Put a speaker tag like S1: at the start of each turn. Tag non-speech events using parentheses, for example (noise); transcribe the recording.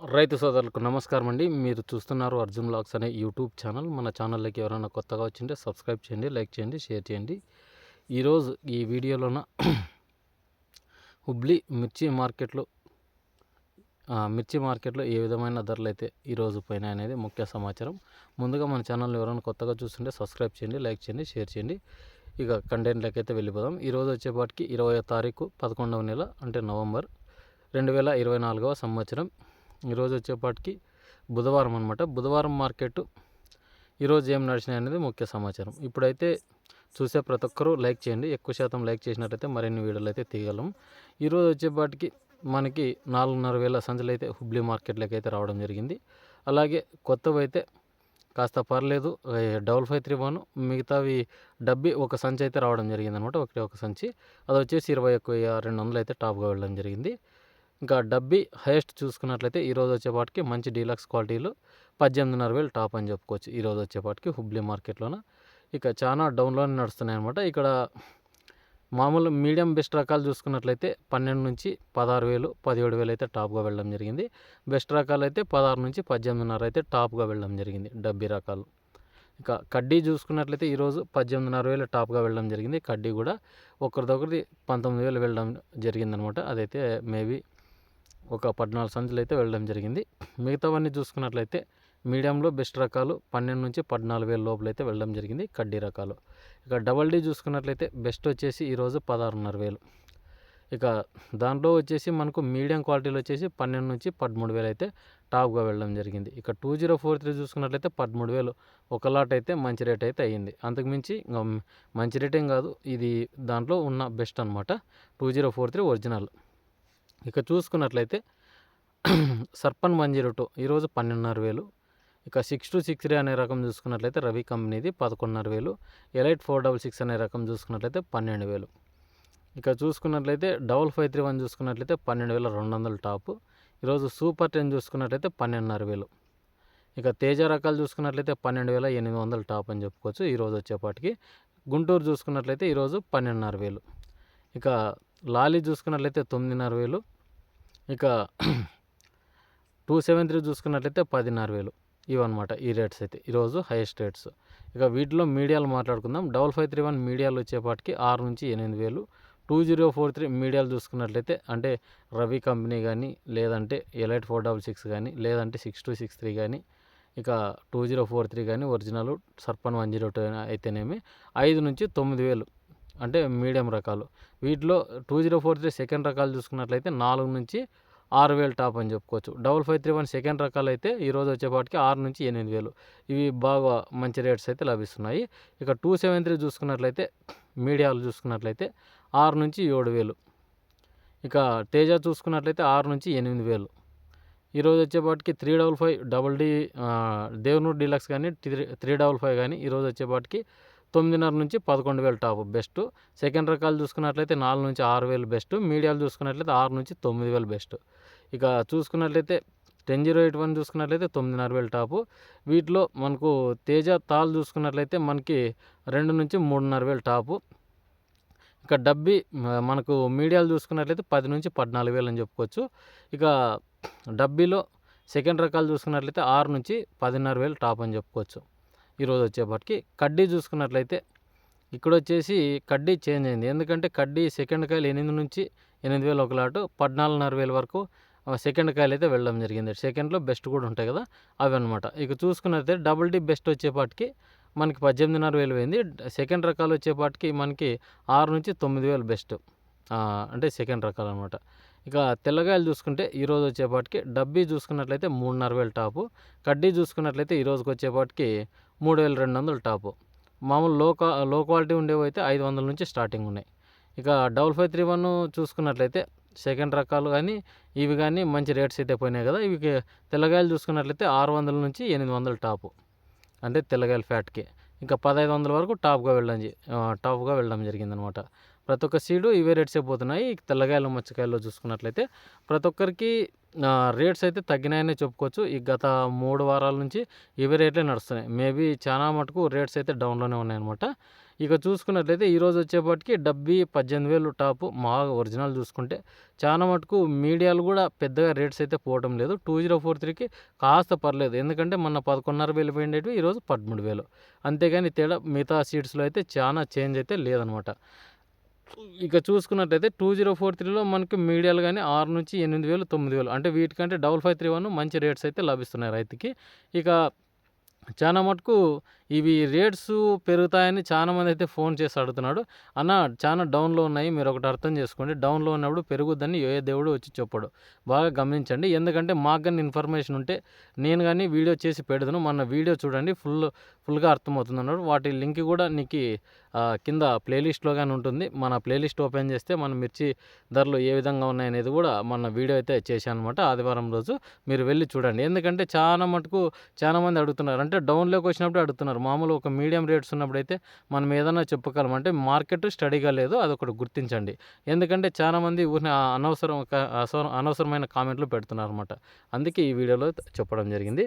S1: రైతు సోదరులకు నమస్కారం అండి. మీరు చూస్తున్నారు అర్జున్ బ్లాగ్స్ అనే యూట్యూబ్ ఛానల్. మన ఛానల్లోకి ఎవరైనా కొత్తగా వచ్చింటే సబ్స్క్రైబ్ చేయండి లైక్ చేయండి షేర్ చేయండి. ఈరోజు ఈ వీడియోలోన (clears throat) హుబ్లీ మిర్చి మార్కెట్లో మిర్చి మార్కెట్లో ఏ విధమైన ధరలు అయితే ఈరోజు పైన అనేది ముఖ్య సమాచారం. ముందుగా మన ఛానల్ ఎవరైనా కొత్తగా చూస్తుంటే సబ్స్క్రైబ్ చేయండి లైక్ చేయండి షేర్ చేయండి. ఇక కంటెంట్లోకి అయితే వెళ్ళిపోదాం. ఈరోజు వచ్చేపాటికి ఇరవై తారీఖు పదకొండవ నెల అంటే నవంబర్ రెండు వేల ఇరవై నాలుగవ సంవత్సరం. ఈరోజు వచ్చేపాటికి బుధవారం అనమాట బుధవారం మార్కెట్ ఈరోజు ఏం నడిచినాయి అనేది ముఖ్య సమాచారం. ఇప్పుడైతే చూసే ప్రతి ఒక్కరూ లైక్ చేయండి. ఎక్కువ శాతం లైక్ చేసినట్టయితే మరిన్ని వీడియోలు అయితే తీయగలం. ఈరోజు వచ్చేపాటికి మనకి నాలుగున్నర వేల సంచులు అయితే హుబ్లీ మార్కెట్లోకి అయితే రావడం జరిగింది. అలాగే కొత్తవి అయితే కాస్త పర్లేదు. డబల్ ఫైవ్ త్రీ వన్ మిగతావి డబ్బి ఒక సంచి అయితే రావడం జరిగింది అనమాట ఒకటి ఒక సంచి. అది వచ్చేసి ఇరవై ఒక రెండు వందలు అయితే టాప్గా వెళ్ళడం జరిగింది. ఇంకా డబ్బీ హైయెస్ట్ చూసుకున్నట్లయితే ఈరోజు వచ్చేపాటికి మంచి డీలక్స్ క్వాలిటీలు పద్దెనిమిదిన్నర వేలు టాప్ అని చెప్పుకోవచ్చు. ఈరోజు వచ్చేపాటికి హుబ్లీ మార్కెట్లోన. ఇక చాలా డౌన్లోనే నడుస్తున్నాయి అనమాట ఇక్కడ మామూలు మీడియం బెస్ట్ రకాలు చూసుకున్నట్లయితే పన్నెండు నుంచి పదహారు వేలు పదిహేడు వేలు అయితే టాప్గా వెళ్ళడం జరిగింది. బెస్ట్ రకాలు అయితే పదహారు నుంచి పద్దెనిమిదిన్నర అయితే టాప్గా వెళ్ళడం జరిగింది డబ్బీ రకాలు. ఇక కడ్డీ చూసుకున్నట్లయితే ఈరోజు పద్దెనిమిదిన్నర వేలు టాప్గా వెళ్ళడం జరిగింది. కడ్డీ కూడా ఒకరిదొకరిది పంతొమ్మిది వేలు వెళ్ళడం జరిగిందనమాట అదైతే మేబీ ఒక పద్నాలుగు సంచులు అయితే వెళ్ళడం జరిగింది. మిగతావన్నీ చూసుకున్నట్లయితే మీడియంలో బెస్ట్ రకాలు పన్నెండు నుంచి పద్నాలుగు వేల లోపల అయితే వెళ్ళడం జరిగింది కడ్డీ రకాలు. ఇక డబల్ డీ చూసుకున్నట్లయితే బెస్ట్ వచ్చేసి ఈరోజు పదహారున్నర వేలు. ఇక దాంట్లో వచ్చేసి మనకు మీడియం క్వాలిటీలో వచ్చేసి పన్నెండు నుంచి పదమూడు వేలు అయితే టాప్గా వెళ్ళడం జరిగింది. ఇక టూ జీరో ఫోర్ త్రీ చూసుకున్నట్లయితే పదమూడు వేలు ఒక లాట్ అయితే మంచి రేట్ అయితే అయ్యింది అంతకుమించి ఇంకా మంచి రేటేం కాదు. ఇది దాంట్లో ఉన్న బెస్ట్ అనమాట two zero four three original. ఇక చూసుకున్నట్లయితే సర్పన్ వన్ జీరో టూ ఈరోజు పన్నెండున్నర వేలు. ఇక సిక్స్ టు సిక్స్ త్రీ అనే రకం చూసుకున్నట్లయితే రవి కంపెనీది పదకొండున్నర వేలు. ఎలైట్ ఫోర్ డబల్ సిక్స్ అనే రకం చూసుకున్నట్లయితే పన్నెండు వేలు. ఇక చూసుకున్నట్లయితే డబల్ ఫైవ్ త్రీ వన్ చూసుకున్నట్లయితే పన్నెండు వేల రెండు వందలు టాపు. ఈరోజు సూపర్ టెన్ చూసుకున్నట్లయితే పన్నెండున్నర వేలు. ఇక తేజ రకాలు చూసుకున్నట్లయితే పన్నెండు వేల ఎనిమిది వందలు టాప్ అని చెప్పుకోవచ్చు ఈరోజు వచ్చేపాటికి. గుంటూరు చూసుకున్నట్లయితే ఈరోజు పన్నెండున్నర వేలు. ఇక లాలీ చూసుకున్నట్లయితే తొమ్మిదిన్నర వేలు. ఇక టూ సెవెన్ త్రీ చూసుకున్నట్లయితే పదిన్నర వేలు ఇవన్నమాట ఈ రేట్స్ అయితే ఈరోజు హైయెస్ట్ రేట్స్ ఇక వీటిలో మీడియాలు మాట్లాడుకుందాం. డబల్ ఫైవ్ త్రీ వన్ మీడియాలు వచ్చేపాటికి ఆరు నుంచి ఎనిమిది వేలు. టూ జీరో ఫోర్ త్రీ మీడియాలు చూసుకున్నట్లయితే అంటే రవి కంపెనీ కానీ లేదంటే ఎలైట్ ఫోర్ డబల్ సిక్స్ కానీ లేదంటే సిక్స్ టూ సిక్స్ త్రీ కానీ ఇక టూ జీరో ఫోర్ త్రీ కానీ original Sarpan one zero two అయితేనేమి ఐదు నుంచి తొమ్మిది వేలు అంటే మీడియం రకాలు. వీటిలో two zero four three second రకాలు చూసుకున్నట్లయితే నాలుగు నుంచి ఆరు వేలు టాప్ అని చెప్పుకోవచ్చు. Double five three one second రకాలు అయితే ఈరోజు వచ్చేపాటికి ఆరు నుంచి ఎనిమిది వేలు. ఇవి బాగా మంచి రేట్స్ అయితే లభిస్తున్నాయి. ఇక టూ సెవెన్ త్రీ చూసుకున్నట్లయితే మీడియాలు చూసుకున్నట్లయితే ఆరు నుంచి ఏడు వేలు. ఇక తేజ చూసుకున్నట్లయితే ఆరు నుంచి ఎనిమిది వేలు. ఈరోజు వచ్చేపాటికి three double five double D Devanur deluxe కానీ త్రీ త్రీ డబల్ ఫైవ్ కానీ ఈరోజు వచ్చేపాటికి తొమ్మిదిన్నర నుంచి పదకొండు వేలు టాప్ బెస్ట్. సెకండ్ రకాలు చూసుకున్నట్లయితే నాలుగు నుంచి ఆరు వేలు బెస్ట్. మీడియాలు చూసుకున్నట్లయితే ఆరు నుంచి తొమ్మిది వేలు బెస్ట్. ఇక చూసుకున్నట్లయితే టెన్ జీరో ఎయిట్ వన్ చూసుకున్నట్లయితే తొమ్మిదిన్నర వేలు టాపు. వీటిలో మనకు తేజ తాల్ చూసుకున్నట్లయితే మనకి రెండు నుంచి మూడున్నర వేలు టాపు. ఇక డబ్బి మనకు మీడియాలు చూసుకున్నట్లయితే పది నుంచి పద్నాలుగు వేలు అని చెప్పుకోవచ్చు. ఇక డబ్బీలో సెకండ్ రకాలు చూసుకున్నట్లయితే ఆరు నుంచి పదిన్నర వేలు టాప్ అని చెప్పుకోవచ్చు. ఈరోజు వచ్చేపటికి కడ్డీ చూసుకున్నట్లయితే ఇక్కడ వచ్చేసి కడ్డీ చేంజ్ అయింది. ఎందుకంటే కడ్డీ సెకండ్ కాయలు ఎనిమిది నుంచి ఎనిమిది వేలు ఒక లాటు పద్నాలుగున్నర వేల వరకు సెకండ్ కాయలు అయితే వెళ్ళడం జరిగింది. సెకండ్లో బెస్ట్ కూడా ఉంటాయి కదా అవి అనమాట ఇక చూసుకున్నట్లయితే డబుల్ డి బెస్ట్ వచ్చేపాటికి మనకి పద్దెనిమిదిన్నర వేలు పోయింది. సెకండ్ రకాలు వచ్చేపాటికి మనకి ఆరు నుంచి తొమ్మిది వేలు బెస్ట్ అంటే సెకండ్ రకాలు అనమాట ఇక తెల్లగాయలు చూసుకుంటే ఈరోజు వచ్చేపాటికి డబ్బీ చూసుకున్నట్లయితే మూడున్నర వేలు టాపు కడ్డీ చూసుకున్నట్లయితే ఈ రోజుకి వచ్చేపాటికి మూడు వేల రెండు వందలు టాపు. మామూలు లో కా లో క్వాలిటీ ఉండేవి అయితే ఐదు వందల నుంచి స్టార్టింగ్ ఉన్నాయి. ఇక డబల్ ఫైవ్ త్రీ వన్ చూసుకున్నట్లయితే సెకండ్ రకాలు కానీ ఇవి కానీ మంచి రేట్స్ అయితే పోయినాయి కదా. ఇవి తెల్లగాయలు చూసుకున్నట్లయితే ఆరు వందల నుంచి ఎనిమిది వందలు టాపు. అంటే తెల్లగాయల ఫ్యాట్కి. ఇంకా పదహైదు వందల వరకు టాప్గా వెళ్ళడం టాప్గా వెళ్ళడం జరిగిందనమాట. ప్రతి ఒక్క సీడు ఇవే రేట్సే పోతున్నాయి? తెల్లగాయలు మచ్చకాయల్లో చూసుకున్నట్లయితే ప్రతి ఒక్కరికి రేట్స్ అయితే తగ్గినాయనే చెప్పుకోవచ్చు. ఈ గత మూడు వారాల నుంచి ఇవే రేట్లే నడుస్తున్నాయి. మేబీ చాలా మటుకు రేట్స్ అయితే డౌన్లోనే ఉన్నాయన్నమాట. ఇక చూసుకున్నట్లయితే ఈరోజు వచ్చేపాటికి డెబ్బై పద్దెనిమిది వేలు టాప్ మా ఒరిజినల్ చూసుకుంటే చాలా మటుకు మీడియాలు కూడా పెద్దగా రేట్స్ అయితే పోవడం లేదు. టూ జీరో ఫోర్ త్రీకి కాస్త పర్లేదు. ఎందుకంటే మొన్న పదకొండున్నర వేలు పోయిండేటివి ఈరోజు పదమూడు వేలు. అంతేగాని తేడా మిగతా సీట్స్లో అయితే చాలా చేంజ్ అయితే లేదనమాట ఇక చూసుకున్నట్లయితే టూ జీరో ఫోర్ త్రీలో మనకి మీడియాలు కానీ ఆరు నుంచి ఎనిమిది వేలు తొమ్మిది వేలు. అంటే వీటికంటే డబల్ ఫైవ్ త్రీ వన్ మంచి రేట్స్ అయితే లభిస్తున్నాయి రైతుకి. ఇక చాలా మటుకు ఇవి రేట్స్ పెరుగుతాయని చాలా మంది అయితే ఫోన్ చేసి అడుగుతున్నాడు. అన్న చాలా డౌన్లో ఉన్నాయి మీరు ఒకటి అర్థం చేసుకోండి. డౌన్లో ఉన్నప్పుడు పెరుగుద్దని ఏ దేవుడు వచ్చి చెప్పాడు. బాగా గమనించండి. ఎందుకంటే మాకు కానీ ఇన్ఫర్మేషన్ ఉంటే నేను కానీ వీడియో చేసి పెడతాను మన వీడియో చూడండి ఫుల్ ఫుల్గా అర్థమవుతుంది అన్నాడు. వాటి లింక్ కూడా నీకు కింద ప్లేలిస్ట్లో కానీ ఉంటుంది. మన ప్లేలిస్ట్ ఓపెన్ చేస్తే మన మిర్చి ధరలు ఏ విధంగా ఉన్నాయనేది కూడా మన వీడియో అయితే చేశాను అనమాట ఆదివారం రోజు. మీరు వెళ్ళి చూడండి. ఎందుకంటే చాలా మటుకు చాలా మంది అడుగుతున్నారు. అంటే డౌన్లోకి వచ్చినప్పుడు అడుగుతున్నారు. మామూలు ఒక మీడియం రేట్స్ ఉన్నప్పుడు అయితే మనం ఏదైనా చెప్పగలం అంటే మార్కెట్ స్టడీగా లేదు అదొకటి గుర్తించండి. ఎందుకంటే చాలా మంది ఊరిని అనవసరం అనవసరమైన కామెంట్లు పెడుతున్నారు అనమాట అందుకే ఈ వీడియోలో చెప్పడం జరిగింది.